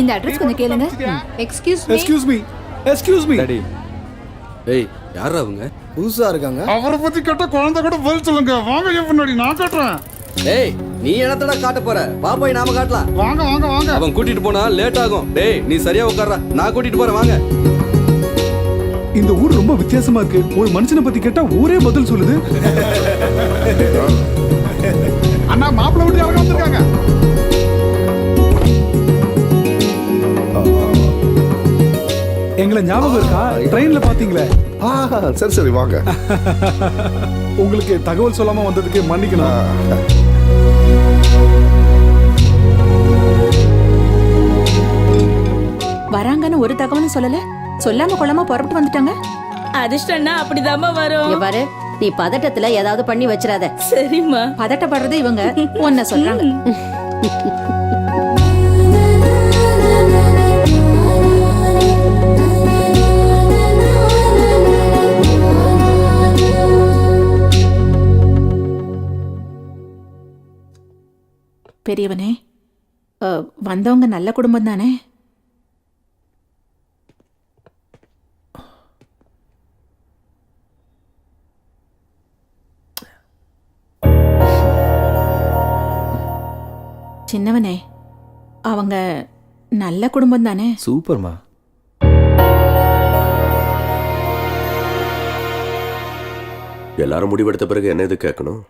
இந்த அட்ரஸ் கொஞ்சம் கேளுங்க. Excuse me. Excuse me excuse me daddy ஏய் யாரா அவங்க? புதுசா இருக்காங்க? அவரை பத்தி கேட்ட குழந்தை கூட பதில் சொல்லுங்க. வாங்க என் முன்னாடி நான் காட்டுறேன். ஏய் நீ என்னத்தடா காட்ட போற? பாப்பாய் நாம காட்டலாம். வாங்க வாங்க வாங்க. அவன் கூட்டிட்டு போனா லேட் ஆகும். டேய் நீ சரியா உட்கார்றா. நான் கூட்டிட்டு போறேன் வாங்க. இந்த ஊர் ரொம்ப வித்தியாசமா இருக்கு. ஒரு மனுஷனை பத்தி கேட்டா ஊரே பதில் சொல்லுது. அண்ணா மாப்பிள்ளை விட்டு யாரும் வந்திருக்காங்க எங்களை ஞாபகம் இருக்கா? ட்ரெயின்ல பாத்தீங்களே? ஆ சரி சரி வாங்க. உங்களுக்கு தகவல் சொல்லாம வந்ததுக்கு மன்னிக்கணும். வராங்கன்னு ஒரு தகவலும் சொல்லல. சொல்லாம கொள்ளாம புறப்பட்டு வந்துட்டாங்க. அதிர்ஷ்டம்னா அப்படிதாம்மா வரும். பாரு நீ பதட்டத்துல ஏதாவது பண்ணி வச்சிடாத. சரிம்மா. பதட்டப்படுறது இவங்க. உன்ன சொல்றாங்க. பெரியவனே. வந்தவங்க நல்ல குடும்பம் தானே? சின்னவனே அவங்க நல்ல குடும்பம் தானே? சூப்பர்மா. எல்லாரும் முடிவெடுத்த பிறகு என்ன இது கேட்கணும்?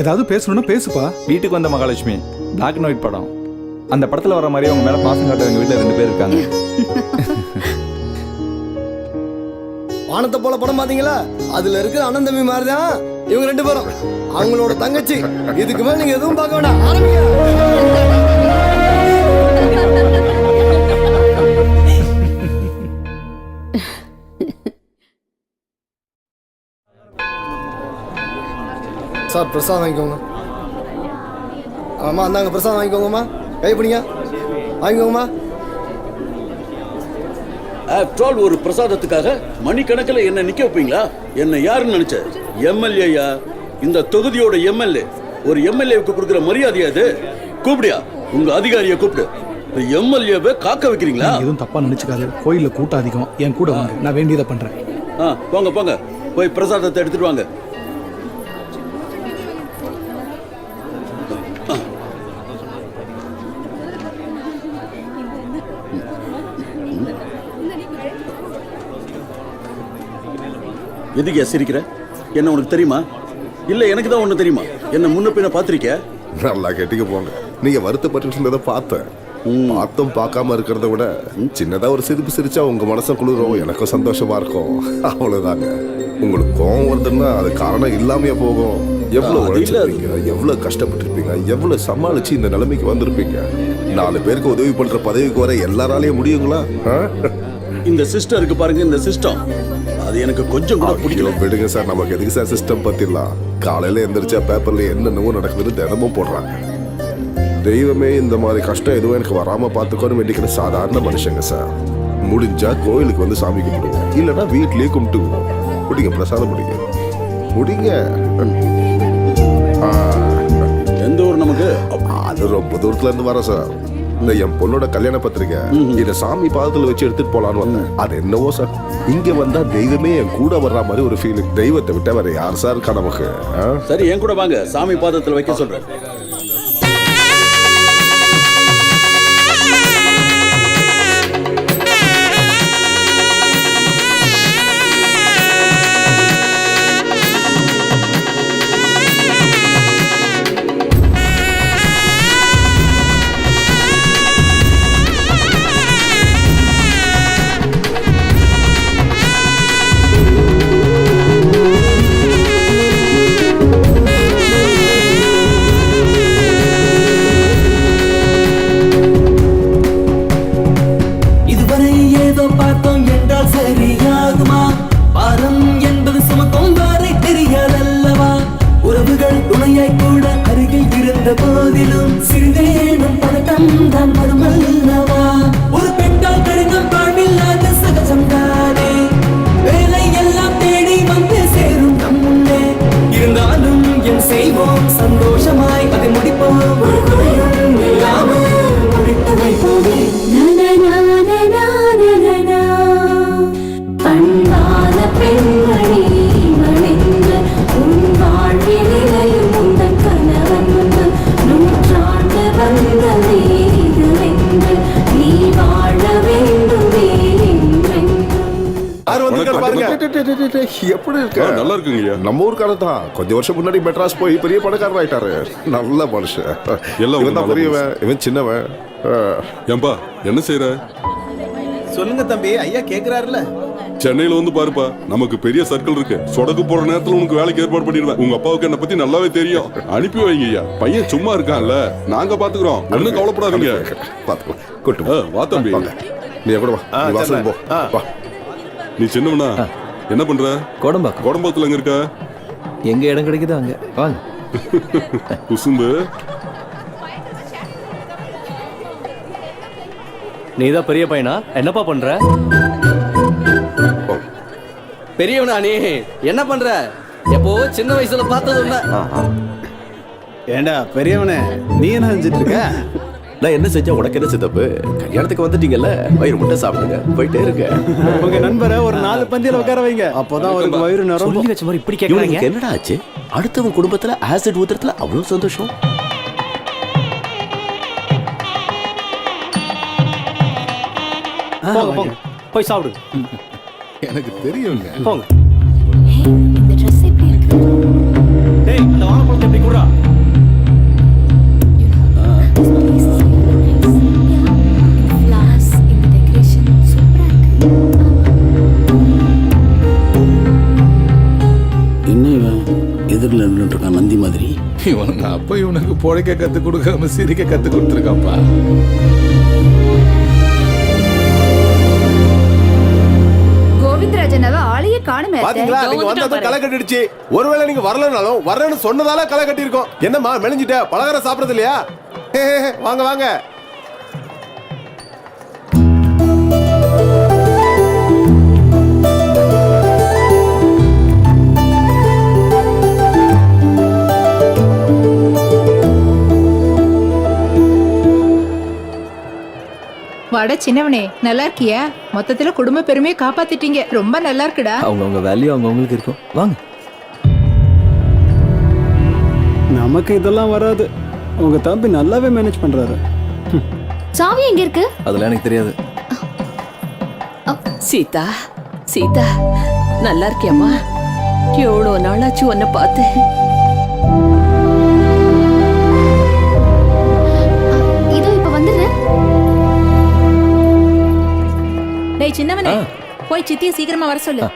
ஏதாவது பேசணும்னா பேசுப்பா. வீட்டுக்கு வந்த மகாலட்சுமி பிளாக் அண்ட் ஒயிட் படம். அந்த படத்துல வர மாதிரி அவங்க மேல பாசம் காட்ட எங்க வீட்டுல ரெண்டு பேர் இருக்காங்க. வானத்தை போல படம் பாத்தீங்களா? அதுல இருக்கிற அண்ணன் தம்பி மாதிரி தான் இவங்க ரெண்டு பேரும். அவங்களோட தங்கச்சி. இதுக்கு மேல நீங்க எதுவும் பார்க்க வேண்டாம் ஆரம்பிங்க. சார் பிரசாதம் வாங்கிக்கோங்க. ஆமா அந்தாங்க பிரசாதம் வாங்கிக்கோங்கம்மா. கை பிடிங்க. வாங்கிக்கோங்கம்மா. ஆஃப்டர் ஒரு பிரசாதத்துக்காக மணிக்கணக்கில் என்ன நிக்க வைப்பீங்களா? என்ன யாருன்னு நினைச்ச? எம்எல்ஏயா? இந்த தொகுதியோட எம்எல்ஏ. ஒரு எம்எல்ஏவுக்கு கொடுக்குற மரியாதையா அது கூப்பிடியா? உங்க அதிகாரியை கூப்பிடு. எம்எல்ஏவை காக்க வைக்கிறீங்களா? எதுவும் தப்பா நினைச்சுக்காது கோயில்ல கூட்டம் அதிகம். என் கூட வாங்க. நான் வேண்டியதை பண்றேன். ஆ போங்க போங்க. போய் பிரசாதத்தை எடுத்துட்டு வாங்க. எதுக்கு சிரிக்கிற என்ன உனக்கு தெரியுமா? இல்ல எனக்கு தான் ஒண்ணு தெரியுமா? என்ன முன்ன பின்ன பாத்திருக்கியா நல்லா கேட்டுக்க போங்க. நீங்க வருத்தப்பட்டு இருந்ததை பார்த்தேன். பார்த்தும் பார்க்காம இருக்கிறத விட சின்னதா ஒரு சிரிப்பு சிரிச்சா உங்க மனசை குளிரும். எனக்கும் சந்தோஷமா இருக்கும். அவ்வளவுதாங்க. உங்களுக்கு கோவம் வருதுன்னா அது காரணம் இல்லாமையே போகும். எவ்வளவு. உழைச்சிருப்பீங்க? எவ்வளவு கஷ்டப்பட்டிருப்பீங்க? எவ்வளவு சமாளிச்சு இந்த நிலைமைக்கு வந்திருப்பீங்க? நாலு பேருக்கு உதவி பண்ற பதவிக்கு வர எல்லாராலையும் முடியுங்களா? இந்த சிஸ்டம் இருக்கு பாருங்க இந்த சிஸ்டம். அது எனக்கு கொஞ்சம் கூட பிடிக்கல. விடுங்க சார் நமக்கு எதுக்கு சார் சிஸ்டம் பத்திலாம் காலையில எந்திரிச்சா பேப்பர்ல என்னென்னவோ நடக்குதுன்னு தினமும் போடுறாங்க. தெய்வமே இந்த மாதிரி கஷ்டம் எதுவும் எனக்கு வராம பார்த்துக்கோன்னு வேண்டிக்கிற சாதாரண மனுஷங்க சார். முடிஞ்சா கோயிலுக்கு வந்து சாமி கும்பிடுவோம். இல்லைன்னா வீட்லயே கும்பிட்டுக்குவோம். முடிங்க பிரசாதம் முடிங்க. முடிங்க. எந்த ஊர் நமக்கு? அது ரொம்ப தூரத்துல இருந்து வர சார். இந்த என் பொண்ணோட கல்யாண பத்திரிக்கை. இத சாமி பாதத்துல வச்சு எடுத்துட்டு போலான்னு வந்தேன். அது என்னவோ சார். இங்க வந்தா தெய்வமே என் கூட வர்ற மாதிரி ஒரு ஃபீலிங் தெய்வத்தை விட்ட வேற யார் சார் இருக்கா நமக்கு சரி என் கூட வாங்க. சாமி பாதத்துல வைக்க சொல்றேன். சிறிதேனும் வரும் எப்படி இருக்க? நல்லா இருக்குங்கய்யா. நம்ம ஊருக்கார தான். கொஞ்சம் வருஷம் முன்னாடி மெட்ராஸ் போய் பெரிய பணக்காரர் ஆயிட்டாரு. நல்ல மனுஷன். எல்லாம் இவன் தான் பெரியவன். இவன் சின்னவன். ஏன்பா என்ன செய்யற சொல்லுங்க தம்பி ஐயா கேக்குறாருல. சென்னையில வந்து பாருப்பா நமக்கு பெரிய சர்க்கிள் இருக்கு. சொடக்கு போற நேரத்துல உனக்கு வேலைக்கு ஏற்பாடு பண்ணிடுவேன். உங்க அப்பாவுக்கு என்ன பத்தி நல்லாவே தெரியும். அனுப்பி வைங்க ஐயா பையன் சும்மா இருக்கான்ல. நாங்க பாத்துக்கிறோம். ஒண்ணும் கவலைப்படாதீங்க. பாத்துக்கலாம். கூட்டு வா தம்பி. நீ கூட வா. நீ வாசலுக்கு போ. வா. நீ சின்னவனா? என்ன பண்ற? கோடம்பாக்கம். கோடம்பாத்துல எங்க இருக்க? எங்க இடம் கிடைக்குதோ அங்க. வாங்க. குசும்பு. நீதான் பெரிய பையனா? என்னப்பா பண்ற? பெரியவனா நீ? என்ன பண்ற? எப்போ சின்ன வயசுல பார்த்தது ஏண்டா பெரியவனே நீ என்ன செஞ்சுட்டு இருக்க? நான் என்ன செஞ்சா உனக்கு என்ன சித்தப்பு? கல்யாணத்துக்கு வந்துட்டீங்கல்ல வயிறு முட்டை சாப்பிடுங்க. போயிட்டே இருக்க உங்க நண்பரை ஒரு நாலு பந்தியில உட்கார வைங்க. அப்பதான் அவருக்கு வயிறு நிரம்பும். வச்ச மாதிரி இப்படி இவனுக்கு என்னடா ஆச்சு? அடுத்தவன் குடும்பத்துல ஆசிட் ஊத்துறதுல அவ்வளவு சந்தோஷம். போங்க போங்க. போய் சாப்பிடு. எனக்கு தெரியுங்க. போங்க. இந்த ட்ரெஸ் எப்படி இருக்கு? டேய் இந்த வாழைப்பழத்தை எப்படி குடுறா. எதிரில் நின்றுட்டு இருக்கான் நந்தி மாதிரி. இவனுங்க அப்ப இவனுக்கு பொழைக்க கத்து கொடுக்காம சிரிக்க கத்து கொடுத்துருக்காப்பா? கோவிந்தராஜன் அவ ஆளையே காணுமே பாத்தீங்களா? நீங்க வந்ததும் களை கட்டிடுச்சு ஒருவேளை நீங்க வரலனாலும் வரலன்னு சொன்னதால களை கட்டி இருக்கோம் என்னம்மா மெலிஞ்சிட்ட? பலகாரம் சாப்பிடுறது இல்லையா? வாங்க வாங்க. வாட சின்னவனே நல்லா இருக்கியா மொத்தத்துல குடும்ப பெருமையை காப்பாத்திட்டீங்க. ரொம்ப நல்லா இருக்குடா அவங்கவுங்க வேல்யூ அவங்கவுங்களுக்கு இருக்கும். வாங்க. நமக்கு இதெல்லாம் வராது. உங்க தம்பி நல்லாவே மேனேஜ் பண்றாரு. சாவி எங்க இருக்கு? அதெல்லாம் எனக்கு தெரியாது. சீதா சீதா நல்லா இருக்கியம்மா எவ்வளோ நாளாச்சு உன்னை பார்த்து டேய் சின்னவனே போய் சித்திய சீக்கிரமா வர சொல்லு.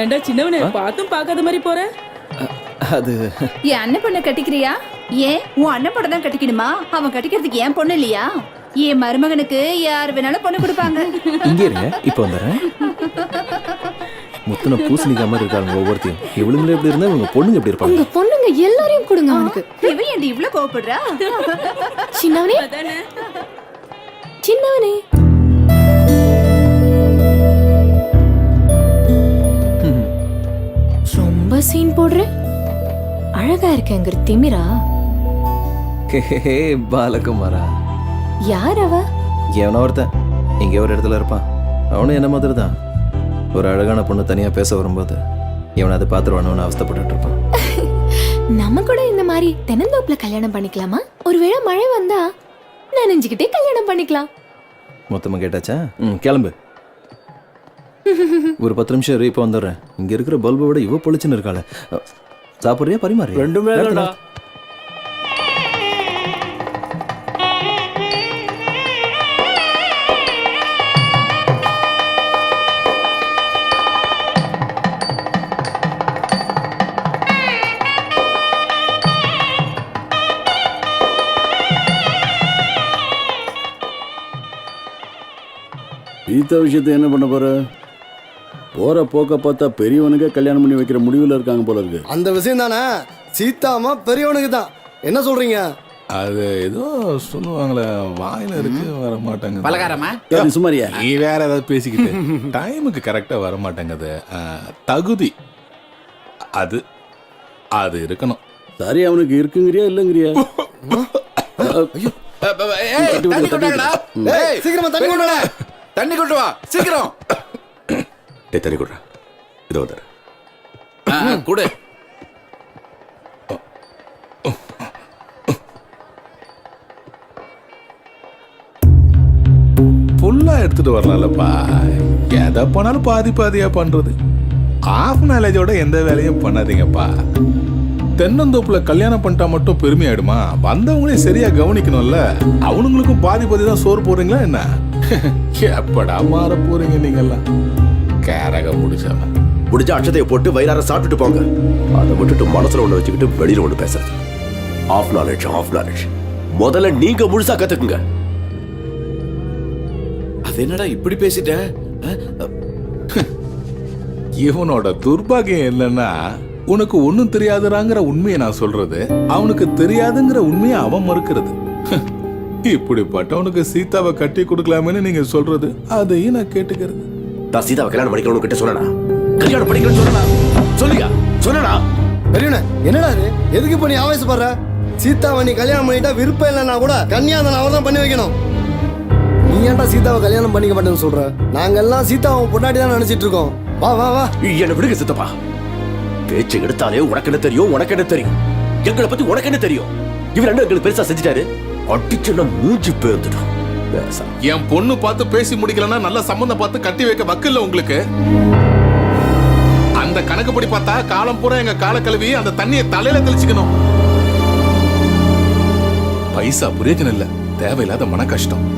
ஏன்டா சின்னவனே பாத்தும் பார்க்காத மாதிரி போற? அது என் அண்ணன் பொண்ணை கட்டிக்கிறியா? ஏன்? உன் அண்ணன் பொண்ணை தான் கட்டிக்கணுமா? அவன் கட்டிக்கிறதுக்கு ஏன் பொண்ணு இல்லையா? என் மருமகனுக்கு யார் வேணாலும் பொண்ணு கொடுப்பாங்க. இங்கே இருங்க இப்போ வந்துடுறேன். முத்தனை பூசணிக்கா மாதிரி இருக்காங்க ஒவ்வொருத்தையும். இவளுங்களே எப்படி இருந்தா இவங்க பொண்ணுங்க எப்படி இருப்பாங்க? பொண்ணுங்க எல்லாரையும் கொடுங்க அவனுக்கு. இவன் ஏன்டி இவ்ளோ கோவப்படுறா? சின்னவனே சின்னவனே. ரொம்ப சீன் போடுற? அழகா இருக்கேங்கிற திமிரா? பாலகுமாரா. யார் அவ? எவனோ ஒருத்தன். இங்கே ஒரு இடத்துல இருப்பான். அவனும் என்ன மாதிரி தான் ஒரு அழகான பொண்ணு தனியாக பேச வரும்போது இவனை அதை பார்த்துருவானு அவஸ்தைப்பட்டுட்டு இருப்பான். நம்ம கூட இந்த மாதிரி தென்னந்தோப்புல கல்யாணம் பண்ணிக்கலாமா? ஒருவேளை மழை வந்தா நனைஞ்சுக்கிட்டே கல்யாணம் பண்ணிக்கலாம். மொத்தமாக கேட்டாச்சா? ம் கிளம்பு. ஒரு பத்து நிமிஷம் இரு இப்போ வந்துடுறேன். இங்கே இருக்கிற பல்பை விட இவ பொழிச்சுன்னு இருக்காளே. சாப்பிட்றியா? பரிமாறு ரெண்டுமே கீதா விஷயத்தை என்ன பண்ண போற? போற போக்க பார்த்தா பெரியவனுக்கே கல்யாணம் பண்ணி வைக்கிற முடிவுல இருக்காங்க போல இருக்கு. அந்த விஷயம் தானே? சீதாமா பெரியவனுக்கு தான். என்ன சொல்றீங்க? அது ஏதோ சொல்லுவாங்களே வாயில இருக்கு வர மாட்டாங்க பலகாரமா? சுமாரியா நீ வேற ஏதாவது பேசிக்கிட்டு. டைமுக்கு கரெக்டா வர மாட்டேங்குது. தகுதி. அது அது இருக்கணும். சரி அவனுக்கு இருக்குங்கிறியா இல்லைங்கிறியா? ஏய், தண்ணி. ஏய், சீக்கிரமா தண்ணி கொண்டு. தண்ணி கொண்டு வா சீக்கிரம். டே தண்ணி கொடுறேன் இதோ ஆ, கொடு. ஃபுல்லா எடுத்துட்டு வரலாம்லப்பா. எதை பண்ணாலும் பாதி பாதியா பண்றது. ஆஃப் நாலேஜோட எந்த வேலையும் பண்ணாதீங்கப்பா. தென்னந்தோப்புல கல்யாணம் பண்ணிட்டா மட்டும் பெருமையாயிடுமா? வந்தவங்களையும் சரியா கவனிக்கணும்ல. அவனுங்களுக்கும் பாதி பாதி தான் சோறு போடுறீங்களா என்ன? எப்படா மாற போறீங்க நீங்கெல்லாம்? கேரக முடிச்சவன். முடிஞ்ச அட்சதையை போட்டு வயிறார சாப்பிட்டுட்டு போங்க. அதை விட்டுட்டு மனசுல ஒண்ணு வச்சுக்கிட்டு வெளியில ஒண்ணு பேசுறது ஆஃப் நாலேஜ் ஆஃப் நாலேஜ் முதல்ல நீங்க முழுசா கத்துக்குங்க. அது என்னடா இப்படி பேசிட்ட? இவனோட துர்பாகியம் என்னன்னா உனக்கு ஒண்ணும் தெரியாதுறாங்கிற உண்மையை நான் சொல்றது அவனுக்கு தெரியாதுங்கிற உண்மையை அவன் மறுக்கிறது. இப்படிப்பட்டவனுக்கு சீதாவை கட்டி கொடுக்கலாமேன்னு நீங்க சொல்றது அதையும் நான் கேட்டுக்கிறது. நான் சீதாவை கல்யாணம் பண்ணிக்கணும் கிட்ட சொல்லனா கல்யாணம் பண்ணிக்கணும்னு சொல்லனா சொல்லியா? சொல்லனா பெரியவனே என்னடா இது? எதுக்கு இப்ப நீ ஆவேசப்படுற? சீதாவை நீ கல்யாணம் பண்ணிட்டா விருப்பம் இல்லைன்னா கூட கன்னியாதன் அவர் தான் பண்ணி வைக்கணும். நீ ஏன்டா சீதாவை கல்யாணம் பண்ணிக்க மாட்டேன்னு சொல்ற? நாங்கெல்லாம் சீதாவை பொண்டாட்டி தான் நினைச்சிட்டு இருக்கோம். வா வா வா. என்ன விடுங்க சித்தப்பா. பேச்சு எடுத்தாலே உனக்கு என்ன தெரியும்? உனக்கு என்ன தெரியும்? எங்களை பத்தி உனக்கு என்ன தெரியும்? இவர் ரெண்டு எங்களுக்கு பெருசா செஞ்சுட்டாரு. அடிச்சுன்னா மூஞ்சி பேர்ந்துடும் பேச என் பொண்ணு பார்த்து பேசி முடிக்கலன்னா நல்ல சம்பந்தம் பார்த்து கட்டி வைக்க வக்கில்ல உங்களுக்கு? அந்த கணக்குப்படி பார்த்தா காலம் பூரா எங்க கால கழுவி அந்த தண்ணியை தலையில தெளிச்சுக்கணும். பைசா பிரயோஜனம் இல்ல. தேவையில்லாத மன கஷ்டம்.